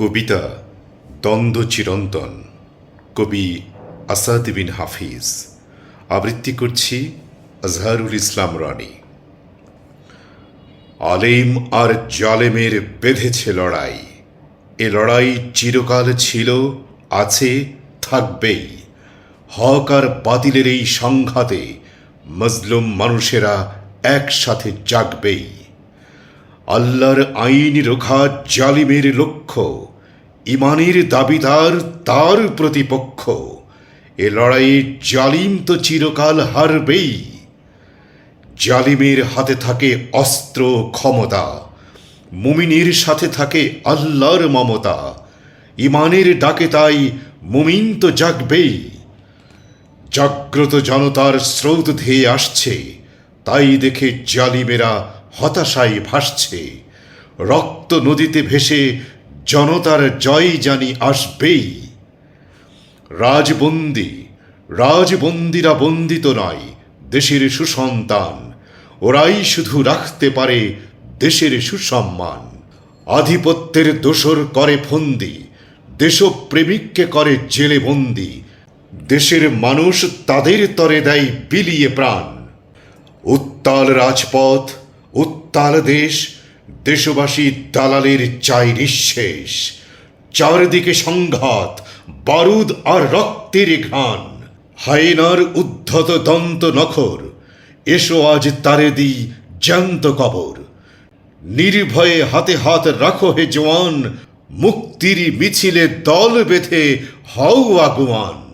কবিতা দ্বন্দ্ব চিরন্তন। কবি আসাদ বিন হাফিজ। আবৃত্তি করছি আজহারুল ইসলাম রানী। আলেম আর জালেমের বেঁধেছে লড়াই। এ লড়াই চিরকাল ছিল, আছে, থাকবেই। হক আর বাতিলের এই সংঘাতে মজলুম মানুষেরা একসাথে জাগবেই। আল্লাহর আইন রোখা জালিমের লক্ষ্য, ইমানের দাবিদার তার প্রতিপক্ষ। এ লড়াইয়ে জালিম তো চিরকাল হারবেই। জালিমের হাতে থাকে অস্ত্র ক্ষমতা, মুমিনের সাথে থাকে আল্লাহর মমতা। ইমানের ডাকে তাই মুমিন তো জাগবেই। জাগ্রত জনতার স্রোত ধেয়ে আসছে, তাই দেখে জালিমেরা হতাশায় ভাসছে। রক্ত নদীতে ভেসে জনতার জয় জানি আসবেই। রাজবন্দি, রাজবন্দিরা বন্দিত নয়, দেশের সুসন্তান। ওরাই শুধু রাখতে পারে দেশের সুসম্মান। আধিপত্যের দোসর করে ফন্দি, দেশপ্রেমিককে করে জেলে বন্দি দেশের মানুষ তাদের তরে দেয় বিলিয়ে প্রাণ। উত্তাল রাজপথ উত্তাল দেশ, দেশবাসী দালালের চাই নিঃশেষ। চারদিকে সংঘাত, বারুদ আর রক্তের ঘান হায়নার উদ্ধত দন্ত নখর, এসো আজ তারে দি জ্যান্ত কবর। নির্ভয়ে হাতে হাত রাখো হে জওয়ান, মুক্তির মিছিলে দল বেঁধে হও আগুয়ান